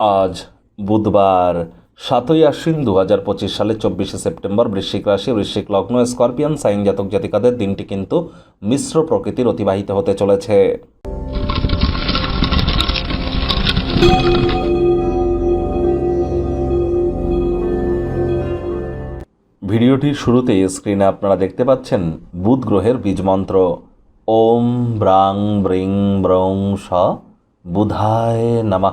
আজ বুধবার সাতই আশ্বিন দু হাজার পঁচিশ সালে চব্বিশে সেপ্টেম্বর বৃশ্চিক রাশি, বৃশ্চিক লগ্ন, স্করপিয়ান, সাইন জাতক জাতিকাদের দিনটি কিন্তু মিশ্র প্রকৃতির অতিবাহিত হতে চলেছে। ভিডিওটির শুরুতে স্ক্রিনে আপনারা দেখতে পাচ্ছেন বুধ গ্রহের বীজমন্ত্র ওম ব্রাং ব্রিং ব্রং স বুধায় নামা।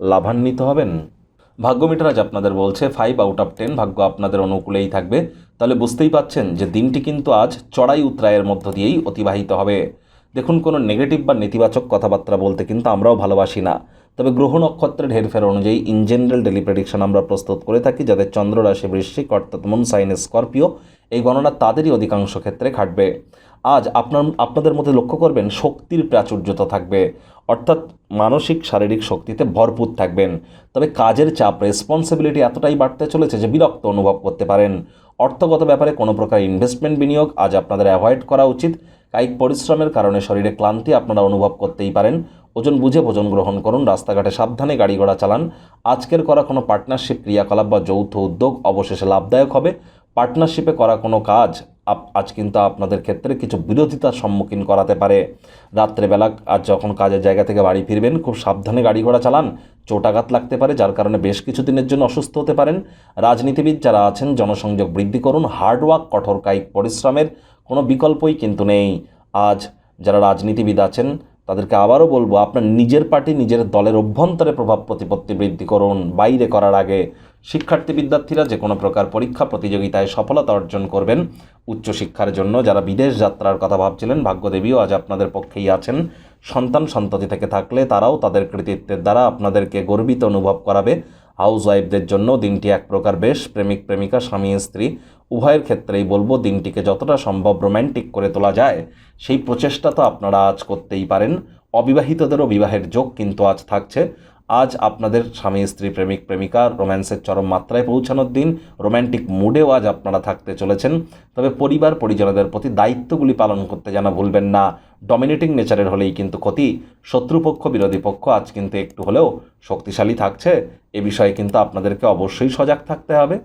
লাভান্বিত হবেন? ভাগ্যমিটার আজ আপনাদের বলছে ফাইভ আউট অফ টেন ভাগ্য আপনাদের অনুকূলেই থাকবে। তাহলে বুঝতেই পাচ্ছেন যে দিনটি কিন্তু আজ চড়াই উত্রায়ের মধ্য দিয়েই অতিবাহিত হবে। দেখুন, কোনো নেগেটিভ বা নেতিবাচক কথাবার্তা বলতে কিন্তু আমরাও ভালোবাসি না। তবে গ্রহ নক্ষত্রের হেরফের অনুযায়ী ইন জেনারেল ডেলি প্রেডিকশন আমরা প্রস্তুত করে থাকি, যাদের চন্দ্র রাশি বৃশ্চিক অর্থাৎ মুন সাইন স্করপিও এই গণনা তাদেরই অধিকাংশ ক্ষেত্রে খাটবে আজ আপনার, আপনাদের মধ্যে লক্ষ্য করবেন, শক্তির প্রাচুর্যতা থাকবে। অর্থাৎ মানসিক, শারীরিক শক্তিতে ভরপুর থাকবেন। তবে কাজের চাপ রেসপন্সিবিলিটি এতটাই বাড়তে চলেছে যে বিরক্ত অনুভব করতে পারেন। অর্থগত ব্যাপারে কোনো প্রকার ইনভেস্টমেন্ট বিনিয়োগ আজ আপনাদের অ্যাভয়েড করা উচিত। কায়িক পরিশ্রমের কারণে শরীরে ক্লান্তি আপনারা অনুভব করতেই পারেন। ওজন বুঝে ভোজন গ্রহণ করুন, রাস্তাঘাটে সাবধানে গাড়ি ঘোড়া চালান। আজকের করা কোনো পার্টনারশিপ ক্রিয়াকলাপ বা যৌথ উদ্যোগ অবশেষে লাভদায়ক হবে। পার্টনারশিপে করা কোনো কাজ আজ কিন্তু আপনাদের ক্ষেত্রে কিছু বিরোধিতার সম্মুখীন করাতে পারে। রাত্রেবেলা আর যখন কাজের জায়গা থেকে বাড়ি ফিরবেন, খুব সাবধানে গাড়ি ঘোড়া চালান। চোটাঘাত লাগতে পারে, যার কারণে বেশ কিছু দিনের জন্য অসুস্থ হতে পারেন। রাজনীতিবিদ যারা আছেন, জনসংযোগ বৃদ্ধি করুন হার্ডওয়ার্ক কঠোর কায়িক পরিশ্রমের কোনো বিকল্পই কিন্তু নেই। আজ যারা রাজনীতিবিদ আছেন তাদেরকে আবারও বলব, আপনার নিজের পার্টি, নিজের দলের অভ্যন্তরে প্রভাব প্রতিপত্তি বৃদ্ধি করুন। বাইরে করার আগে শিক্ষার্থী বিদ্যার্থীরা যে কোনো প্রকার পরীক্ষা প্রতিযোগিতায় সফলতা অর্জন করবেন। উচ্চশিক্ষার জন্য যারা বিদেশ যাত্রার কথা ভাবছিলেন, ভাগ্যদেবীও আজ আপনাদের পক্ষেই আছেন। সন্তান সন্ততি থেকে থাকলে তারাও তাদের কৃতিত্বের দ্বারা আপনাদেরকে গর্বিত অনুভব করাবে। হাউস ওয়াইফদের জন্য দিনটি এক প্রকার বেশ প্রেমিক প্রেমিকা, স্বামী স্ত্রী। উভয়ের ক্ষেত্রেই বলব দিনটিকে যতটা সম্ভব রোম্যান্টিক করে তোলা যায়। সেই প্রচেষ্টা তো আপনারা আজ করতেই পারেন। অবিবাহিতদেরও বিবাহের যোগ কিন্তু আজ থাকছে। আজ আপনাদের স্বামী, স্ত্রী, প্রেমিক, প্রেমিকা রোম্যান্সের চরম মাত্রায় পৌঁছানোর দিন। রোম্যান্টিক মুডেও আজ আপনারা থাকতে চলেছেন। তবে পরিবার, পরিজনদের প্রতি দায়িত্বগুলি পালন করতে যেন ভুলবেন না। ডমিনেটিং নেচারের হলেই কিন্তু ক্ষতি। শত্রুপক্ষ, বিরোধী পক্ষ আজ কিন্তু একটু হলেও শক্তিশালী থাকছে। এ বিষয়ে কিন্তু আপনাদেরকে অবশ্যই সজাগ থাকতে হবে।